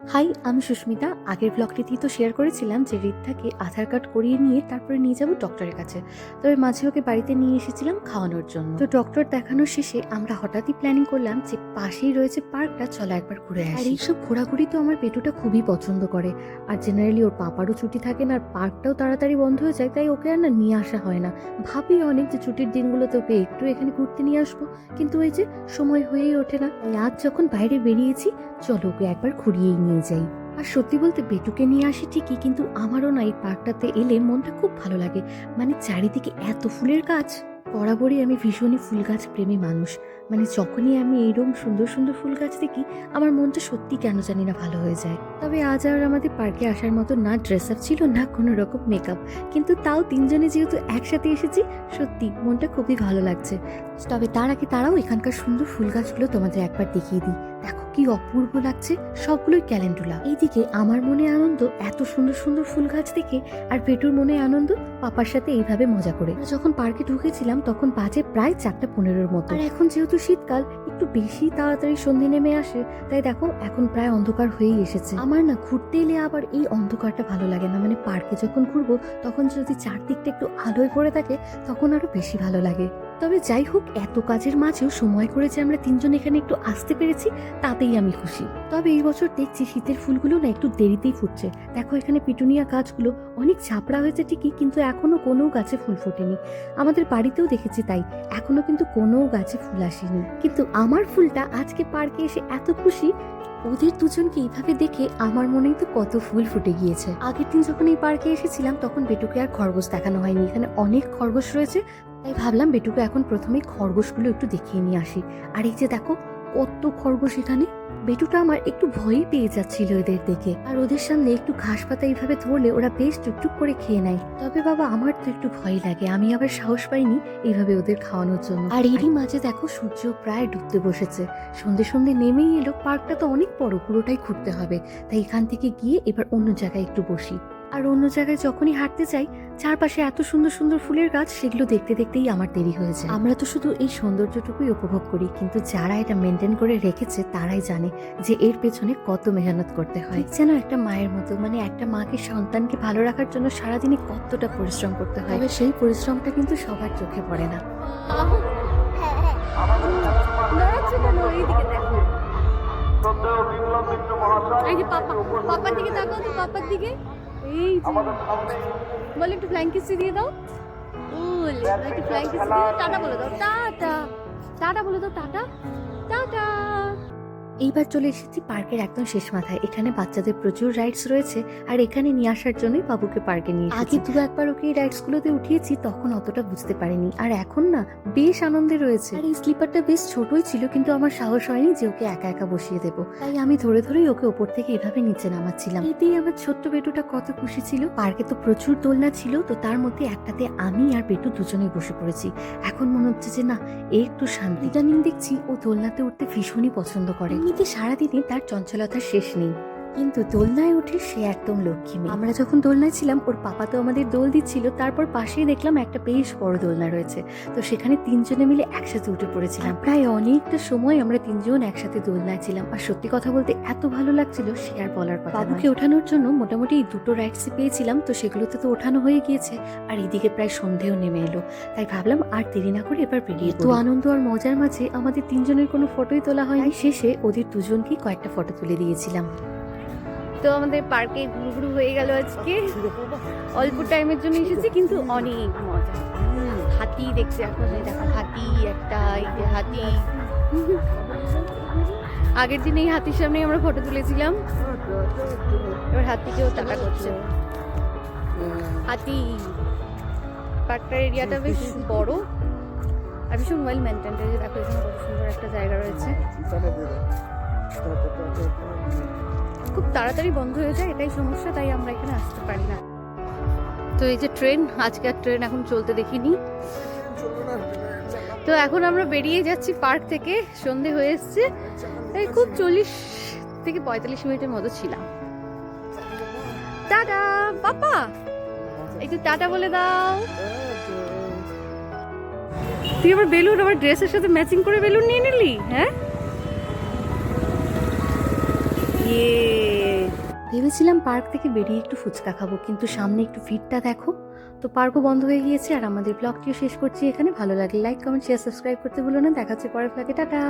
High, আমি সুস্মিতা। আগের ব্লগটিতেই তো শেয়ার করেছিলাম যে রিদ্ধাকে আধার কার্ড করিয়ে নিয়ে তারপরে নিয়ে যাব ডক্টরের কাছে। তবে মাঝে ওকে বাড়িতে নিয়ে এসেছিলাম খাওয়ানোর জন্য। তো ডক্টর দেখানোর শেষে আমরা হঠাৎই প্ল্যানিং করলাম যে পাশেই রয়েছে পার্কটা চলো একবার ঘুরে আসি। আর এইসব ঘোরাঘুরি তো আমার পেটুটা খুবই পছন্দ করে। আর জেনারেলি ওর পাপারও ছুটি থাকে না, আর পার্কটাও তাড়াতাড়ি বন্ধ হয়ে যায়, তাই ওকে আর না নিয়ে আসা হয় না। ভাবি অনেক যে ছুটির দিনগুলোতে ওকে একটু এখানে ঘুরতে নিয়ে আসব। কিন্তু ওই যে সময় হয়েই ওঠে না। আজ যখন বাইরে বেরিয়েছি, চলো ওকে একবার ঘুরিয়েই নিয়ে যাই। আর সত্যি বলতে বেটুকে নিয়ে আসি ঠিকই, কিন্তু আমারও না এই পার্কটাতে এলে মনটা খুব ভালো লাগে। মানে চারিদিকে এত ফুলের গাছ। বরাবরই আমি ভীষণই ফুল গাছ প্রেমী মানুষ। মানে যখনই আমি এইরকম সুন্দর সুন্দর ফুল গাছ দেখি, আমার মনটা সত্যি কেন জানি না ভালো হয়ে যায়। তবে আজ আর আমাদের পার্কে আসার মতো না ড্রেস আপ ছিল, না কোনো রকম মেকআপ। কিন্তু তাও তিনজনে যেহেতু একসাথে এসেছি, সত্যি মনটা খুবই ভালো লাগছে। তবে তার আগে তারাও এখানকার সুন্দর ফুল গাছগুলো তোমাদের একবার দেখিয়ে দিই। দেখো। কি অপূর্ব লাগছে সবগুলোই ক্যালেন্ডুলা। এইদিকে আমার মনে আনন্দ, এত সুন্দর সুন্দর ফুল গাছ দেখে আর পেটুর মনে আনন্দ, পাপার সাথে এইভাবে মজা করে। যখন পার্কে ঢুকেছিলাম, তখন বাজে প্রায় চারটা পনেরোর মতো। আর এখন যেহেতু শীতকাল, একটু বেশি তাড়াতাড়ি সন্ধে নেমে আসে, তাই দেখো, এখন প্রায় অন্ধকার হয়েই এসেছে। আমার না ঘুরতে এলে আবার এই অন্ধকারটা ভালো লাগে না। মানে পার্কে যখন ঘুরবো, তখন যদি চারদিকটা একটু আলোয় পড়ে থাকে, তখন আরও বেশি ভালো লাগে। তবে যাই হোক, এত কাজের মাঝেও সময় করে যে আমরা তিনজন এখানে একটু আসতে পেরেছি, তাতেই আমি খুশি। তবে এই বছর দেখছি শীতের ফুলগুলো না একটু দেরিতেই ফুটছে। দেখো এখানে পিটুনিয়া গাছগুলো অনেক ঝাপড়া হয়েছে ঠিকই, কিন্তু এখনও কোনো গাছে ফুল ফোটেনি। আমাদের বাড়িতেও দেখেছি তাই, এখনও কিন্তু কোনো গাছে ফুল আসেনি। কিন্তু আমার ফুলটা আজকে পার্কে এসে এত খুশি, ওদের দুজনকে এইভাবে দেখে আমার মনেই তো কত ফুল ফুটে গিয়েছে। আগের দিন যখন এই পার্কে এসেছিলাম, তখন বেটুকে আর খরগোশ দেখানো হয়নি। এখানে অনেক খরগোশ রয়েছে তাই ভাবলাম বেটুকে এখন প্রথমে খরগোশগুলো একটু দেখিয়ে নিয়ে আসি। আর এই যে দেখো, কত খরগোশ এখানে। বেটুটা আমার একটু ভয়ই পেয়ে যাচ্ছিল এদের দেখে। আর ওদের সামনে একটু ঘাস পাতা এইভাবে ধরলে ওরা বেশ টুকটুক করে খেয়ে নেয়। তবে বাবা, আমার তো একটু ভয় লাগে। আমি আবার সাহস পাইনি এইভাবে ওদের খাওয়ানোর জন্য। আর এরই মাঝে দেখো, সূর্য প্রায় ডুবতে বসেছে। সন্ধে সন্ধে নেমেই এলো, পার্কটা তো অনেক বড়, পুরোটাই ঘুরতে হবে। তাই এখান থেকে গিয়ে এবার অন্য জায়গায় একটু বসি। আর অন্য জায়গায় যখনই হাঁটতে যাই চারপাশে এত সুন্দর সুন্দর ফুলের গাছ সেগুলো দেখতে দেখতেই আমার দেরি হয়ে যায় আমরা তো শুধু এই সৌন্দর্যটুকুই উপভোগ করি কিন্তু যারা এটা মেনটেন করে রেখেছে তারাই জানে যে এর পেছনে কত মেহনত করতে হয় যেন একটা মায়ের মতো মানে একটা মাকে সন্তানকে ভালো রাখার জন্য সারাদিনে কতটা পরিশ্রম করতে হয় সেই পরিশ্রমটা কিন্তু সবার চোখে পড়ে না পাপার দিকে তাকাও তো পাপার দিকে এই বলে একটু ফ্লাইং কিস্তি দিয়ে দাও। বল একটু ফ্লাইং কিস্তি দিয়ে টাটা বলে দাও। টাটা। টাটা বলে দাও টাটা। টাটা। এইবার চলে এসেছি পার্কের একদম শেষ মাথায়। এখানে বাচ্চাদের প্রচুর রাইডস রয়েছে আর এখানে নিয়ে আসার জন্যই বাবুকে পার্কে নিয়ে আগে দু একবার ওকে এই রাইডস গুলোতে উঠিয়েছি, তখন অতটা বুঝতে পারিনি। আর এখন না, বেশ আনন্দে রয়েছে। আর এই স্লিপারটা বেশ ছোটই ছিল, কিন্তু আমার সাহস হয়নি যে ওকে একা একা বসিয়ে দেবো। তাই আমি ধরে ধরেই ওকে ওপর থেকে এভাবে নিচে নামাচ্ছিলাম। এতেই আমার ছোট্ট বেটুটা কত খুশি ছিল। পার্কে তো প্রচুর দোলনা ছিল, তো তার মধ্যে একটাতে আমি আর বেটু দুজনেই বসে পড়েছি। এখন মনে হচ্ছে যে না, একটু শান্তি। ইদানিং দেখছি ও দোলনাতে উঠতে ভীষণই পছন্দ করে। এমনিতে সারাদিনে তার চঞ্চলতার শেষ নেই। কিন্তু দোলনায় উঠে সে একদম লক্ষ্মী মেয়ে। আমরা যখন দোলনায় ছিলাম ওর পাপা তো আমাদের দোল দিচ্ছিল তারপর পাশেই দেখলাম একটা বেশ বড় দোলনা রয়েছে। তো সেখানে তিনজনে মিলে একসাথে উঠে পড়েছিলাম। প্রায় অনেকটা সময় আমরা তিনজন একসাথে দোলনায় ছিলাম। আর সত্যি কথা বলতে এত ভালো লাগছিল সে আর বলার কথা বাবুকে ওঠানোর জন্য মোটামুটি দুটো রাইডসে পেয়েছিলাম তো সেগুলোতে তো ওঠানো হয়ে গিয়েছে। আর এদিকে প্রায় সন্ধেও নেমে এলো। তাই ভাবলাম আর দেরি না করে এবার বেরিয়ে তো আনন্দ আর মজার মাঝে আমাদের তিনজনের কোনো ফটোই তোলা হয়নি। শেষে ওদের দুজনকেই কয়েকটা ফটো তুলে দিয়েছিলাম। তো আমাদের পার্কে ঘুরু হয়ে গেল আজকে। অল্প টাইমের জন্য এসেছি, কিন্তু অনেক মজা। হাতি দেখছি এখন দেখো, হাতি, একটা হাতি। আগের দিন এই হাতির সামনেই আমরা ফটো তুলেছিলাম। এবার হাতিকেও টাকা করছে। হাতি। পার্কটার এরিয়াটা বেশ বড়। আর ভীষণ ওয়েল মেনটেন দেখো, এখানে কত সুন্দর একটা জায়গা রয়েছে। খুব তাড়াতাড়ি বন্ধ হয়ে যায়, এটাই সমস্যা, তাই আমরা এখানে আসতে পারি না। তো এই যে ট্রেন, আজকে আর ট্রেন এখন চলতে দেখিনি। তো এখন আমরা বেরিয়ে যাচ্ছি পার্ক থেকে, সন্ধে হয়ে এসছে। এই খুব চল্লিশ থেকে পঁয়তাল্লিশ মিনিটের মতো ছিলাম। Tata, papa! একটু টাটা বলে দাও। তুই আবার বেলুন আমার ড্রেসের সাথে ম্যাচিং করে বেলুন নিয়ে নিলি হ্যাঁ? ইয়ে। ভেবেছিলাম পার্ক থেকে বেরিয়ে একটু ফুচকা খাব, কিন্তু সামনে একটু ফিটটা দেখো। তো পার্কও বন্ধ হয়ে গিয়েছে আর আমাদের ব্লগটিও শেষ করছি এখানে। ভালো লাগলে লাইক কমেন্ট শেয়ার সাবস্ক্রাইব করতে ভুলো না। দেখাচ্ছে পরের ফ্লাগে টাটা!